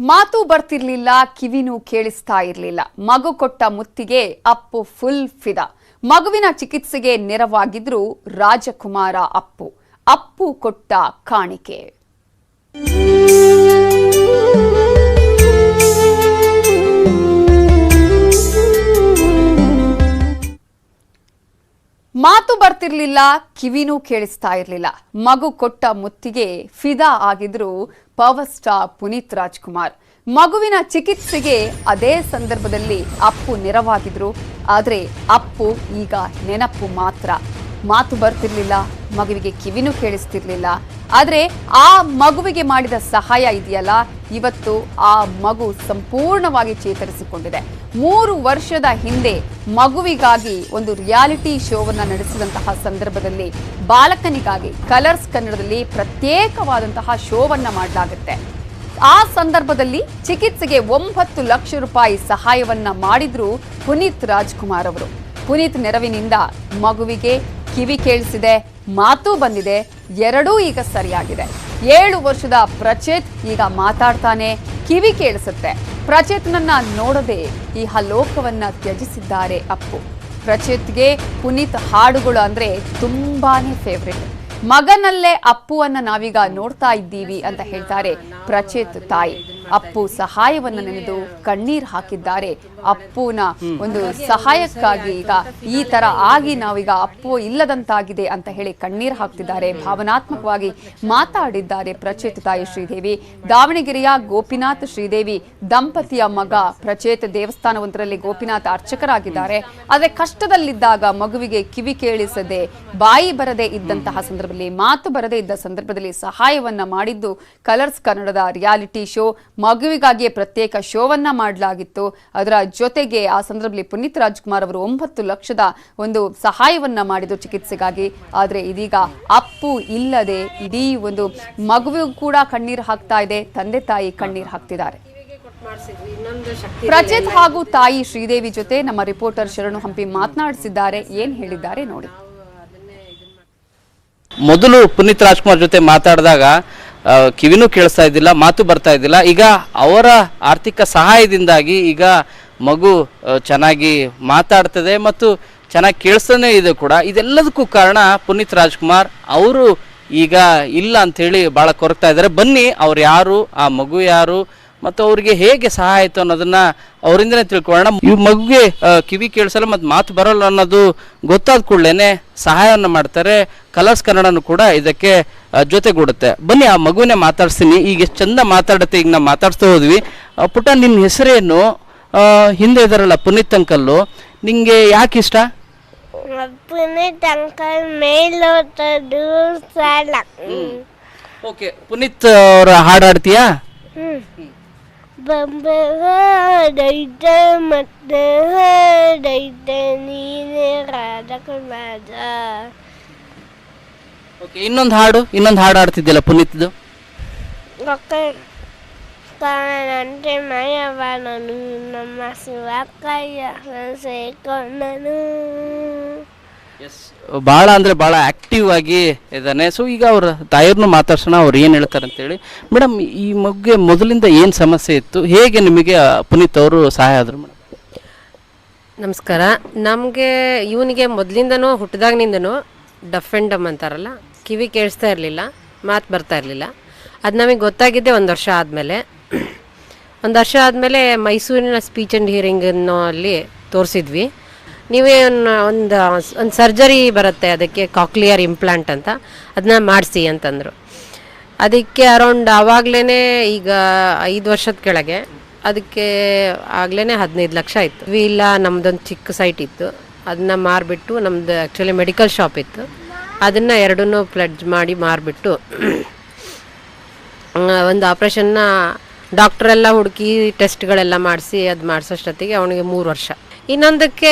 ಮಾತು ಬರ್ತಿರ್ಲಿಲ್ಲ, ಕಿವಿನೂ ಕೇಳಿಸ್ತಾ ಇರ್ಲಿಲ್ಲ. ಮಗು ಕೊಟ್ಟ ಮುತ್ತಿಗೆ ಅಪ್ಪು ಫುಲ್ ಫಿದ. ಮಗುವಿನ ಚಿಕಿತ್ಸೆಗೆ ನೆರವಾಗಿದ್ರು ರಾಜಕುಮಾರ ಅಪ್ಪು. ಅಪ್ಪು ಕೊಟ್ಟ ಕಾಣಿಕೆ. ಮಾತು ಬರ್ತಿರ್ಲಿಲ್ಲ ಕಿವಿನೂ ಕೇಳಿಸ್ತಾ ಇರ್ಲಿಲ್ಲ. ಮಗು ಕೊಟ್ಟ ಮುತ್ತಿಗೆ ಫಿದಾ ಆಗಿದ್ರು ಪವರ್ ಸ್ಟಾರ್ ಪುನೀತ್ ರಾಜ್ಕುಮಾರ್. ಮಗುವಿನ ಚಿಕಿತ್ಸೆಗೆ ಅದೇ ಸಂದರ್ಭದಲ್ಲಿ ಅಪ್ಪು ನೆರವಾಗಿದ್ರು. ಆದ್ರೆ ಅಪ್ಪು ಈಗ ನೆನಪು ಮಾತ್ರ. ಮಾತು ಬರ್ತಿರ್ಲಿಲ್ಲ. ಮಗುವಿಗೆ ಕಿವಿನೂ ಕೇಳಿಸ್ತಿರ್ಲಿಲ್ಲ. ಆದರೆ ಆ ಮಗುವಿಗೆ ಮಾಡಿದ ಸಹಾಯ ಇದೆಯಲ್ಲ? ಇವತ್ತು ಆ ಮಗು ಸಂಪೂರ್ಣವಾಗಿ ಚೇತರಿಸಿಕೊಂಡಿದೆ. ಮೂರು ವರ್ಷದ ಹಿಂದೆ ಮಗುವಿಗಾಗಿ ಒಂದು ರಿಯಾಲಿಟಿ ಶೋವನ್ನ ನಡೆಸಿದಂತಹ ಸಂದರ್ಭದಲ್ಲಿ ಬಾಲಕನಿಗಾಗಿ, ಕಲರ್ಸ್ ಕನ್ನಡದಲ್ಲಿ ಪ್ರತ್ಯೇಕವಾದಂತಹ ಶೋವನ್ನ ಮಾಡಲಾಗುತ್ತೆ. ಆ ಸಂದರ್ಭದಲ್ಲಿ ಚಿಕಿತ್ಸೆಗೆ ಒಂಬತ್ತು ಲಕ್ಷ ರೂಪಾಯಿ ಸಹಾಯವನ್ನ ಮಾಡಿದ್ರು ಪುನೀತ್ ರಾಜ್ಕುಮಾರ್ ಅವರು. ಪುನೀತ್ ನೆರವಿನಿಂದ ಮಗುವಿಗೆ ಕಿವಿ ಕೇಳಿಸಿದೆ, ಮಾತು ಬಂದಿದೆ, ಎರಡೂ ಈಗ ಸರಿಯಾಗಿದೆ. ಏಳು ವರ್ಷದ ಪ್ರಚೇತ್ ಈಗ ಮಾತಾಡ್ತಾನೆ, ಕಿವಿ ಕೇಳಿಸುತ್ತೆ. ಪ್ರಚೇತ್ನನ್ನ ನೋಡದೆ ಈ ಹಲೋಕವನ್ನ ತ್ಯಜಿಸಿದ್ದಾರೆ ಅಪ್ಪು. ಪ್ರಚೇತ್ಗೆ ಪುನೀತ್ ಹಾಡುಗಳು ಅಂದ್ರೆ ತುಂಬಾನೇ ಫೇವ್ರೆಟ್ ಮಗನಲ್ಲೇ ಅಪ್ಪುವನ್ನ ನಾವೀಗ ನೋಡ್ತಾ ಇದ್ದೀವಿ ಅಂತ ಹೇಳ್ತಾರೆ ಪ್ರಚೇತ್ ತಾಯಿ. ಅಪ್ಪು ಸಹಾಯವನ್ನು ನೆನೆದು ಕಣ್ಣೀರ್ ಹಾಕಿದ್ದಾರೆ. ಅಪ್ಪುನ ಒಂದು ಸಹಾಯಕ್ಕಾಗಿ ಈಗ ಈ ತರ ಆಗಿ ನಾವೀಗ ಅಪ್ಪು ಇಲ್ಲದಂತಾಗಿದೆ ಅಂತ ಹೇಳಿ ಕಣ್ಣೀರ್ ಹಾಕ್ತಿದ್ದಾರೆ. ಭಾವನಾತ್ಮಕವಾಗಿ ಮಾತಾಡಿದ್ದಾರೆ ಪ್ರಚೇತ ತಾಯಿ ಶ್ರೀದೇವಿ. ದಾವಣಗೆರೆಯ ಗೋಪಿನಾಥ್ ಶ್ರೀದೇವಿ ದಂಪತಿಯ ಮಗ ಪ್ರಚೇತ ದೇವಸ್ಥಾನವೊಂದರಲ್ಲಿ ಗೋಪಿನಾಥ್ ಅರ್ಚಕರಾಗಿದ್ದಾರೆ. ಆದ್ರೆ ಕಷ್ಟದಲ್ಲಿದ್ದಾಗ ಮಗುವಿಗೆ ಕಿವಿ ಕೇಳಿಸದೆ, ಬಾಯಿ ಬರದೆ ಇದ್ದಂತಹ ಸಂದರ್ಭದಲ್ಲಿ, ಮಾತು ಬರದೇ ಇದ್ದ ಸಂದರ್ಭದಲ್ಲಿ ಸಹಾಯವನ್ನ ಮಾಡಿದ್ದು ಕಲರ್ಸ್ ಕನ್ನಡದ ರಿಯಾಲಿಟಿ ಶೋ. ಮಗುವಿಗಾಗಿಯೇ ಪ್ರತ್ಯೇಕ ಶೋವನ್ನ ಮಾಡಲಾಗಿತ್ತು. ಅದರ ಜೊತೆಗೆ ಆ ಸಂದರ್ಭದಲ್ಲಿ ಪುನೀತ್ ರಾಜ್ಕುಮಾರ್ ಅವರು ಒಂಬತ್ತು ಲಕ್ಷದ ಒಂದು ಸಹಾಯವನ್ನ ಮಾಡಿದ್ರು ಚಿಕಿತ್ಸೆಗಾಗಿ. ಆದರೆ ಇದೀಗ ಅಪ್ಪು ಇಲ್ಲದೆ ಇಡೀ ಒಂದು ಮಗುವಿಗೂ ಕೂಡ ಕಣ್ಣೀರು ಹಾಕ್ತಾ ಇದೆ. ತಂದೆ ತಾಯಿ ಕಣ್ಣೀರು ಹಾಕ್ತಿದ್ದಾರೆ. ಪ್ರಜೆತ್ ಹಾಗೂ ತಾಯಿ ಶ್ರೀದೇವಿ ಜೊತೆ ನಮ್ಮ ರಿಪೋರ್ಟರ್ ಶರಣು ಹಂಪಿ ಮಾತನಾಡಿಸಿದ್ದಾರೆ. ಏನ್ ಹೇಳಿದ್ದಾರೆ ನೋಡಿ. ಮೊದಲು ಪುನೀತ್ ರಾಜ್ಕುಮಾರ್ ಜೊತೆ ಮಾತಾಡಿದಾಗ ಕಿವಿನೂ ಕೇಳಿಸ್ತಾ ಇದ್ದಿಲ್ಲ, ಮಾತು ಬರ್ತಾ ಇದ್ದಿಲ್ಲ. ಈಗ ಅವರ ಆರ್ಥಿಕ ಸಹಾಯದಿಂದಾಗಿ ಈಗ ಮಗು ಚೆನ್ನಾಗಿ ಮಾತಾಡ್ತದೆ ಮತ್ತು ಚೆನ್ನಾಗಿ ಕೇಳಿಸ್ತಾನೆ ಇದೆ ಕೂಡ. ಇದೆಲ್ಲದಕ್ಕೂ ಕಾರಣ ಪುನೀತ್ ರಾಜ್ಕುಮಾರ್ ಅವರು ಈಗ ಇಲ್ಲ ಅಂಥೇಳಿ ಭಾಳ ಕೊರಗ್ತಾ ಇದ್ದಾರೆ. ಬನ್ನಿ, ಅವ್ರು ಯಾರು, ಆ ಮಗು ಯಾರು ಮತ್ತು ಅವರಿಗೆ ಹೇಗೆ ಸಹಾಯ ಆಯಿತು ಅನ್ನೋದನ್ನ ಅವರಿಂದನೇ ತಿಳ್ಕೊಳ್ಳೋಣ. ಈ ಮಗುಗೆ ಕಿವಿ ಕೇಳಿಸಲ್ಲ ಮತ್ತು ಮಾತು ಬರೋಲ್ಲ ಅನ್ನೋದು ಗೊತ್ತಾದ ಕೂಡಲೇ ಸಹಾಯವನ್ನು ಮಾಡ್ತಾರೆ. ಕಲರ್ಸ್ ಕನ್ನಡನೂ ಕೂಡ ಇದಕ್ಕೆ ಜೊತೆಗೂಡುತ್ತೆ. ಬನ್ನಿ ಆ ಮಗುವನ್ನೇ ಮಾತಾಡಿಸ್ತೀನಿ. ಈಗ ಎಷ್ಟು ಚಂದ ಮಾತಾಡುತ್ತೆ ಈಗ ನಾವು ಮಾತಾಡ್ಸ್ತಾ ಹೋದ್ವಿ. ಆ, ಪುಟ್ಟ ನಿನ್ನ ಹೆಸರೇನು? ಹಿಂದೆ ಇದಾರಲ್ಲ ಪುನೀತ್ ಅಂಕಲ್ಲು. ನಿಮಗೆ ಯಾಕೆ ಇಷ್ಟ? ಪುನೀತ್ ಅಂಕಲ್ ಮೇಲೋದು ಸಾಲ. ಓಕೆ ಪುನೀತ್ ಅವರ ಹಾಡು ಹಾಡ್ತೀಯಾ? ಬಂಬರಡೈತ ಮತ್ತೆ ಹಾಡೈತ ನೀನೇ ರಾಧಕುಮಾರ ಓಕೆ ಇನ್ನೊಂದು ಹಾಡು ಇನ್ನೊಂದು ಹಾಡು ಹಾಡ್ತಿದ್ಯಲ್ಲ ಪುನೀತ್ದು ಒಕ್ಕ ಕಾಣಂತೆ ಮಯವ ನಾನು ನಮ್ಮ ಶಿವಕ್ಕಯ್ಯ ಸೇಕೊಂಡನು ಭಾಳ ಅಂದರೆ ಭಾಳ ಆಕ್ಟಿವ್ ಆಗಿ ಇದ್ದಾನೆ ಸೊ ಈಗ ಅವ್ರ ತಾಯಿಯವ್ರನ್ನೂ ಮಾತಾಡ್ಸೋಣ. ಅವ್ರು ಏನು ಹೇಳ್ತಾರೆ ಅಂತೇಳಿ. ಮೇಡಮ್ ಈ ಮಗುಗೆ ಮೊದಲಿಂದ ಏನು ಸಮಸ್ಯೆ ಇತ್ತು? ಹೇಗೆ ನಿಮಗೆ ಪುನೀತ್ ಅವರು ಸಹಾಯ ಆದರು ಮೇಡಮ್ ನಮಸ್ಕಾರ. ನಮಗೆ ಇವನಿಗೆ ಮೊದಲಿಂದನೂ ಹುಟ್ಟಿದಾಗಿನಿಂದನೂ ಡಫ್ ಆ್ಯಂಡ್ ಡಮ್ ಅಂತಾರಲ್ಲ, ಕಿವಿ ಕೇಳಿಸ್ತಾ ಇರಲಿಲ್ಲ, ಮಾತು ಬರ್ತಾ ಇರಲಿಲ್ಲ. ಅದು ನಮಗೆ ಗೊತ್ತಾಗಿದ್ದೆ ಒಂದು ವರ್ಷ ಆದಮೇಲೆ. ಒಂದು ವರ್ಷ ಆದಮೇಲೆ ಮೈಸೂರಿನ ಸ್ಪೀಚ್ ಆ್ಯಂಡ್ ಹಿಯರಿಂಗನ್ನು ಅಲ್ಲಿ ತೋರಿಸಿದ್ವಿ. ನೀವೇ ಒಂದು ಒಂದು ಸರ್ಜರಿ ಬರುತ್ತೆ, ಅದಕ್ಕೆ ಕಾಕ್ಲಿಯರ್ ಇಂಪ್ಲಾಂಟ್ ಅಂತ. ಅದನ್ನ ಮಾಡಿಸಿ ಅಂತಂದರು. ಅದಕ್ಕೆ ಅರೌಂಡ್ ಆವಾಗಲೇ ಈಗ ಐದು ವರ್ಷದ ಕೆಳಗೆ, ಅದಕ್ಕೆ ಆಗ್ಲೇ ಹದಿನೈದು ಲಕ್ಷ ಇತ್ತು. ಇಲ್ಲ ನಮ್ಮದೊಂದು ಚಿಕ್ಕ ಸೈಟ್ ಇತ್ತು. ಅದನ್ನ ಮಾರಿಬಿಟ್ಟು ನಮ್ದು ಆ್ಯಕ್ಚುಲಿ ಮೆಡಿಕಲ್ ಶಾಪ್ ಇತ್ತು. ಅದನ್ನು ಎರಡನ್ನೂ ಪ್ಲಡ್ಜ್ ಮಾಡಿ ಮಾರಿಬಿಟ್ಟು ಒಂದು ಆಪ್ರೇಷನ್ನ ಡಾಕ್ಟ್ರೆಲ್ಲ ಹುಡುಕಿ ಟೆಸ್ಟ್ಗಳೆಲ್ಲ ಮಾಡಿಸಿ ಅದು ಮಾಡಿಸೋಷ್ಟೊತ್ತಿಗೆ ಅವನಿಗೆ ಮೂರು ವರ್ಷ. ಇನ್ನೊಂದಕ್ಕೆ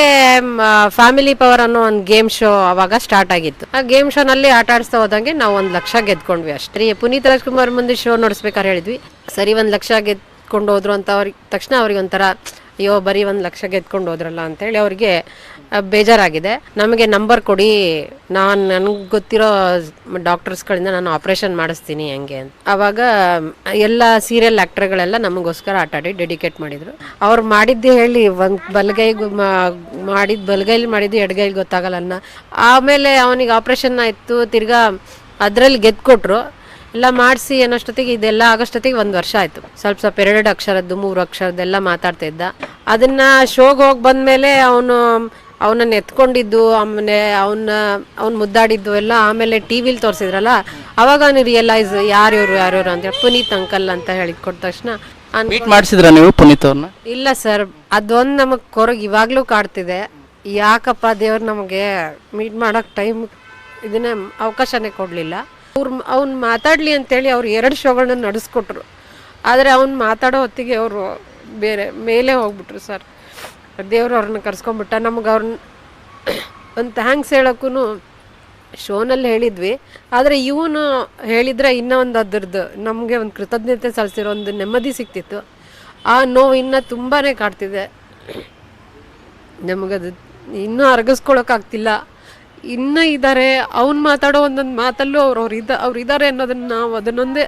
ಫ್ಯಾಮಿಲಿ ಪವರ್ ಅನ್ನೋ ಒಂದು ಗೇಮ್ ಶೋ ಅವಾಗ ಸ್ಟಾರ್ಟ್ ಆಗಿತ್ತು. ಆ ಗೇಮ್ ಶೋನಲ್ಲಿ ಆಟ ಆಡಿಸ್ತಾ ಹೋದಂಗೆ ನಾವು ಒಂದು ಲಕ್ಷ ಗೆದ್ಕೊಂಡ್ವಿ ಅಷ್ಟೇ. ಪುನೀತ್ ರಾಜ್ಕುಮಾರ್ ಮುಂದೆ ಶೋ ನೋಡಿಸ್ಬೇಕಾದ್ರೆ ಹೇಳಿದ್ವಿ. ಸರಿ, ಒಂದು ಲಕ್ಷ ಗೆದ್ಕೊಂಡು ಹೋದ್ರು ಅಂತ ಅವ್ರಿಗೆ, ತಕ್ಷಣ ಅವ್ರಿಗೆ ಒಂಥರ ಅಯ್ಯೋ, ಬರೀ ಒಂದು ಲಕ್ಷ ಗೆದ್ಕೊಂಡು ಹೋದ್ರಲ್ಲ ಅಂತೇಳಿ ಅವ್ರಿಗೆ ಬೇಜಾರಾಗಿದೆ. ನಮಗೆ ನಂಬರ್ ಕೊಡಿ. ನಾನು, ನನಗೆ ಗೊತ್ತಿರೋ ಡಾಕ್ಟರ್ಸ್ಗಳಿಂದ ನಾನು ಆಪ್ರೇಷನ್ ಮಾಡಿಸ್ತೀನಿ ಹೆಂಗೆ ಅಂತ. ಅವಾಗ, ಎಲ್ಲ ಸೀರಿಯಲ್ ಆ್ಯಕ್ಟರ್ಗಳೆಲ್ಲ ನಮಗೋಸ್ಕರ ಆಟಾಡಿ ಡೆಡಿಕೇಟ್ ಮಾಡಿದರು. ಅವ್ರು ಮಾಡಿದ್ದೇ ಹೇಳಿ, ಒಂದು ಬಲಗೈಗೆ ಮಾಡಿದ, ಬಲಗೈಲಿ ಮಾಡಿದ್ದು ಎಡಗೈಲಿ ಗೊತ್ತಾಗಲ್ಲ ಆಮೇಲೆ ಅವನಿಗೆ ಆಪ್ರೇಷನ್ ಆಯಿತು, ತಿರ್ಗಾ ಅದರಲ್ಲಿ ಗೆದ್ಕೊಟ್ರು. ಎಲ್ಲ ಮಾಡಿಸಿ ಅನ್ನೋಷ್ಟೊತ್ತಿಗೆ ಇದೆಲ್ಲ ಆಗೋಷ್ಟೊತ್ತಿಗೆ ಒಂದು ವರ್ಷ ಆಯಿತು. ಸ್ವಲ್ಪ ಸ್ವಲ್ಪ ಎರಡು ಅಕ್ಷರದ್ದು ಮೂರು ಅಕ್ಷರದ್ದೆಲ್ಲ ಮಾತಾಡ್ತಾ ಇದ್ದ. ಅದನ್ನ ಶೋಗೆ ಹೋಗಿ ಬಂದಮೇಲೆ ಅವನು ಅವನನ್ನ ಎತ್ಕೊಂಡಿದ್ದು ಆಮೇಲೆ ಅವನ್ನ ಅವ್ನು ಮುದ್ದಾಡಿದ್ದು ಎಲ್ಲ ಆಮೇಲೆ ಟಿ ವಿಲಿ ತೋರಿಸಿದ್ರಲ್ಲ ಅವಾಗ ಅವನು ರಿಯಲೈಸ್ ಯಾರ್ಯವರು ಯಾರ್ಯವರು ಅಂತೇಳಿ ಪುನೀತ್ ಅಂಕಲ್ ಅಂತ ಹೇಳಿ ಕೊಟ್ಟ ತಕ್ಷಣ ಮೀಟ್ ಮಾಡಿಸಿದ್ರ ನೀವು ಪುನೀತ್ ಅವ್ರನ್ನ? ಇಲ್ಲ ಸರ್ ಅದೊಂದು ನಮಗೆ ಕೊರಗ್ ಇವಾಗಲೂ ಕಾಡ್ತಿದೆ. ಯಾಕಪ್ಪ ದೇವ್ರು ನಮಗೆ ಮೀಟ್ ಮಾಡೋಕೆ ಟೈಮ್ ಇದನ್ನ ಅವಕಾಶನೇ ಕೊಡಲಿಲ್ಲ. ಅವ್ರು ಅವ್ನು ಮಾತಾಡಲಿ ಅಂತೇಳಿ ಅವ್ರು ಎರಡು ಶೋಗಳನ್ನ ನಡೆಸ್ಕೊಟ್ರು. ಆದರೆ ಅವ್ನು ಮಾತಾಡೋ ಹೊತ್ತಿಗೆ ಅವರು ಬೇರೆ, ಮೇಲೆ ಹೋಗ್ಬಿಟ್ರು ಸರ್. ದೇವ್ರು ಅವ್ರನ್ನ ಕರ್ಸ್ಕೊಂಡ್ಬಿಟ್ಟ. ನಮ್ಗೆ ಅವ್ರನ್ನ ಒಂದು ಥ್ಯಾಂಕ್ಸ್ ಹೇಳೋಕ್ಕೂ ಶೋನಲ್ಲಿ ಹೇಳಿದ್ವಿ. ಆದರೆ ಇವನು ಹೇಳಿದ್ರೆ ಇನ್ನೂ ಒಂದು ಅದ್ರದ್ದು, ನಮಗೆ ಒಂದು ಕೃತಜ್ಞತೆ ಸಲ್ಲಿಸಿರೋ ಒಂದು ನೆಮ್ಮದಿ ಸಿಕ್ತಿತ್ತು. ಆ ನೋವು ಇನ್ನೂ ತುಂಬಾ ಕಾಡ್ತಿದೆ. ನಮಗದು ಇನ್ನೂ ಅರಗಿಸ್ಕೊಳಕ್ಕಾಗ್ತಿಲ್ಲ ಇನ್ನೂ ಇದ್ದಾರೆ ಅವ್ನು ಮಾತಾಡೋ ಒಂದೊಂದು ಮಾತಲ್ಲೂ ಅವ್ರು ಅವ್ರು ಇದ್ದ ಅವ್ರು ಇದ್ದಾರೆ ಅನ್ನೋದನ್ನು ನಾವು ಅದನ್ನೊಂದೇ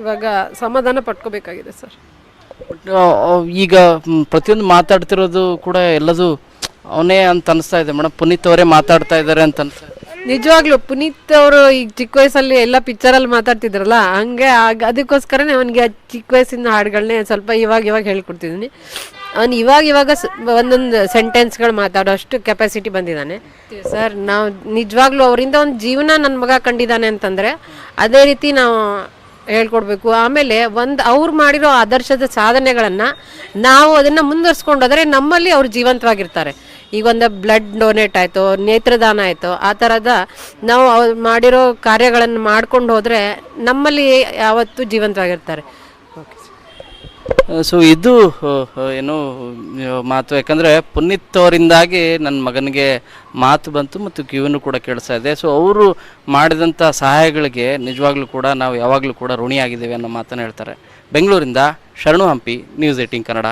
ಇವಾಗ ಸಮಾಧಾನ ಪಟ್ಕೋಬೇಕಾಗಿದೆ ಸರ್. ಈಗ ಪ್ರತಿಯೊಂದು ಮಾತಾಡ್ತಿರೋದು ಕೂಡ ಎಲ್ಲದು ಅವನೇ ಅಂತ ಅನಿಸ್ತಾ ಇದೆ. ಮೇಡಮ್ ಪುನೀತ್ ಅವರೇ ಮಾತಾಡ್ತಾ ಇದ್ದಾರೆ ಅಂತ ಅನ್ಸ್ತಾ ಇದೆ. ನಿಜವಾಗ್ಲೂ ಪುನೀತ್ ಅವರು ಈಗ ಚಿಕ್ಕ ವಯಸ್ಸಲ್ಲಿ ಎಲ್ಲ ಪಿಕ್ಚರಲ್ಲಿ ಮಾತಾಡ್ತಿದ್ರಲ್ಲ ಹಂಗೆ ಆಗ ಅದಕ್ಕೋಸ್ಕರನೇ ಅವನಿಗೆ ಚಿಕ್ಕ ವಯಸ್ಸಿನ ಹಾಡುಗಳನ್ನೇ ಸ್ವಲ್ಪ ಇವಾಗ ಇವಾಗ ಹೇಳ್ಕೊಡ್ತಿದ್ದೀನಿ ಅವ್ನು ಇವಾಗ ಇವಾಗ ಒಂದೊಂದು ಸೆಂಟೆನ್ಸ್ಗಳು ಮಾತಾಡೋ ಅಷ್ಟು ಕೆಪಾಸಿಟಿ ಬಂದಿದ್ದಾನೆ ಸರ್ ನಾವು ನಿಜವಾಗ್ಲೂ ಅವರಿಂದ ಒಂದು ಜೀವನ ನನ್ನ ಮಗ ಕಂಡಿದ್ದಾನೆ ಅಂತಂದರೆ ಅದೇ ರೀತಿ ನಾವು ಹೇಳ್ಕೊಡ್ಬೇಕು. ಆಮೇಲೆ ಒಂದು ಅವ್ರು ಮಾಡಿರೋ ಆದರ್ಶದ ಸಾಧನೆಗಳನ್ನು ನಾವು ಅದನ್ನು ಮುಂದುವರ್ಸ್ಕೊಂಡೋದ್ರೆ ನಮ್ಮಲ್ಲಿ ಅವ್ರು ಜೀವಂತವಾಗಿರ್ತಾರೆ. ಈಗ ಒಂದು ಬ್ಲಡ್ ಡೊನೇಟ್ ಆಯಿತು, ನೇತ್ರದಾನ ಆಯಿತು, ಆ ಥರದ ನಾವು ಅವ್ರು ಮಾಡಿರೋ ಕಾರ್ಯಗಳನ್ನು ಮಾಡ್ಕೊಂಡು ಹೋದರೆ ನಮ್ಮಲ್ಲಿ ಯಾವತ್ತೂ ಜೀವಂತವಾಗಿರ್ತಾರೆ. ಸೊ ಇದು ಏನು ಮಾತು. ಯಾಕಂದರೆ ಪುನೀತ್ ಅವರಿಂದಾಗಿ ನನ್ನ ಮಗನಿಗೆ ಮಾತು ಬಂತು ಮತ್ತು ಕಿವಿನೂ ಕೂಡ ಕೇಳಿಸ್ತಾ ಇದೆ. ಸೊ ಅವರು ಮಾಡಿದಂಥ ಸಹಾಯಗಳಿಗೆ ನಿಜವಾಗ್ಲೂ ಕೂಡ ನಾವು ಯಾವಾಗಲೂ ಕೂಡ ಋಣಿಯಾಗಿದ್ದೇವೆ ಅನ್ನೋ ಮಾತನ್ನು ಹೇಳ್ತಾರೆ. ಬೆಂಗಳೂರಿಂದ ಶರಣು ಹಂಪಿ ನ್ಯೂಸ್ ಏಯ್ಟೀನ್ ಕನ್ನಡ.